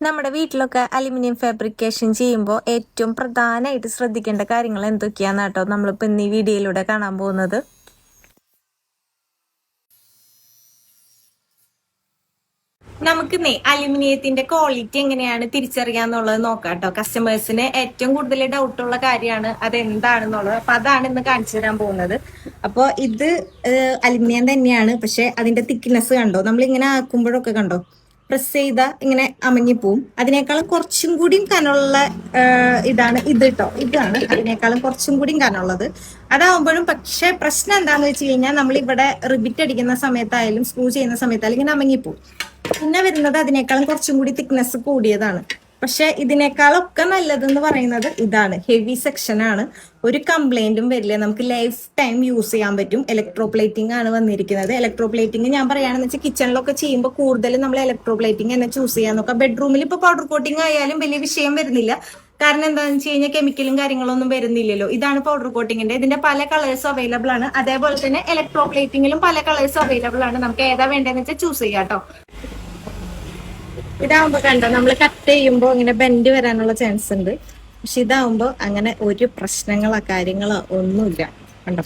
നമ്മുടെ വീട്ടിലൊക്കെ aluminium fabrication ചെയ്യുമ്പോൾ ഏറ്റവും പ്രധാനമായിട്ട് ശ്രദ്ധിക്കേണ്ട കാര്യങ്ങൾ എന്തൊക്കെയാണെന്ന് കേട്ടോ നമ്മളിപ്പോൾ ഇന്ന് ഈ വീഡിയോയിലൂടെ കാണാൻ പോകുന്നത്? നമുക്കിന്നേ അലുമിനിയത്തിന്റെ ക്വാളിറ്റി എങ്ങനെയാണ് തിരിച്ചറിയാന്നുള്ളത് നോക്കാം കേട്ടോ. കസ്റ്റമേഴ്സിന് ഏറ്റവും കൂടുതൽ ഡൗട്ട് ഉള്ള കാര്യമാണ് അത് എന്താണെന്നുള്ളത് അപ്പൊ അതാണ് ഇന്ന് കാണിച്ചു തരാൻ പോകുന്നത്. അപ്പൊ ഇത് അലുമിനിയം തന്നെയാണ്. പക്ഷെ അതിന്റെ തിക്നെസ് കണ്ടോ? നമ്മൾ ഇങ്ങനെ ആക്കുമ്പോഴൊക്കെ കണ്ടോ? പ്രസ് ചെയ്ത ഇങ്ങനെ അമങ്ങിപ്പോവും അതിനേക്കാളും കുറച്ചും കൂടിയും കനുള്ള ഇതാണ് ഇത് കേട്ടോ ഇതാണ് അതിനേക്കാളും കുറച്ചും കൂടിയും കനുള്ളത് അതാവുമ്പോഴും പക്ഷെ പ്രശ്നം എന്താന്ന് വെച്ച് കഴിഞ്ഞാൽ നമ്മൾ ഇവിടെ റിബിറ്റ് അടിക്കുന്ന സമയത്തായാലും സ്ക്രൂ ചെയ്യുന്ന സമയത്തായാലും ഇങ്ങനെ അമങ്ങിപ്പോവും പിന്നെ വരുന്നത് അതിനേക്കാളും കുറച്ചും കൂടി തിക്നെസ് കൂടിയതാണ്. പക്ഷെ ഇതിനേക്കാളൊക്കെ നല്ലതെന്ന് പറയുന്നത് ഇതാണ്. ഹെവി സെക്ഷൻ ആണ്. ഒരു കംപ്ലൈന്റും വരില്ല. നമുക്ക് ലൈഫ് ടൈം യൂസ് ചെയ്യാൻ പറ്റും. ഇലക്ട്രോപ്ലേറ്റിംഗ് ആണ് വന്നിരിക്കുന്നത്. ഇലക്ട്രോപ്ലേറ്റിംഗ് ഞാൻ പറയുകയാണെന്ന് വെച്ചാൽ കിച്ചണിലൊക്കെ ചെയ്യുമ്പോൾ കൂടുതലും നമ്മൾ ഇലക്ട്രോപ്ലേറ്റിംഗ് തന്നെ ചൂസ് ചെയ്യാൻ നോക്കാം ബെഡ്റൂമിൽ ഇപ്പോൾ പൗഡർ കോട്ടിംഗ് ആയാലും വലിയ വിഷയം വരുന്നില്ല. കാരണം എന്താണെന്ന് വെച്ച് കഴിഞ്ഞാൽ കെമിക്കലും കാര്യങ്ങളൊന്നും വരുന്നില്ലല്ലോ. ഇതാണ് പൗഡർ കോട്ടിങ്ങിന്റെ ഇതിന്റെ പല കളേഴ്സ് അവൈലബിൾ ആണ്. അതേപോലെ തന്നെ ഇലക്ട്രോപ്ലേറ്റിംഗിലും പല കളേഴ്സ് അവൈലബിൾ ആണ്. നമുക്ക് ഏതാ വേണ്ടതെന്ന് വെച്ചാൽ ചൂസ് ചെയ്യാം കേട്ടോ ഇതാവുമ്പോ കണ്ടോ നമ്മൾ കട്ട് ചെയ്യുമ്പോൾ ഇങ്ങനെ ബെൻഡ് വരാനുള്ള ചാൻസ് ഉണ്ട്. പക്ഷെ ഇതാവുമ്പോ അങ്ങനെ ഒരു പ്രശ്നങ്ങളോ കാര്യങ്ങളോ ഒന്നുമില്ല. കണ്ടോ?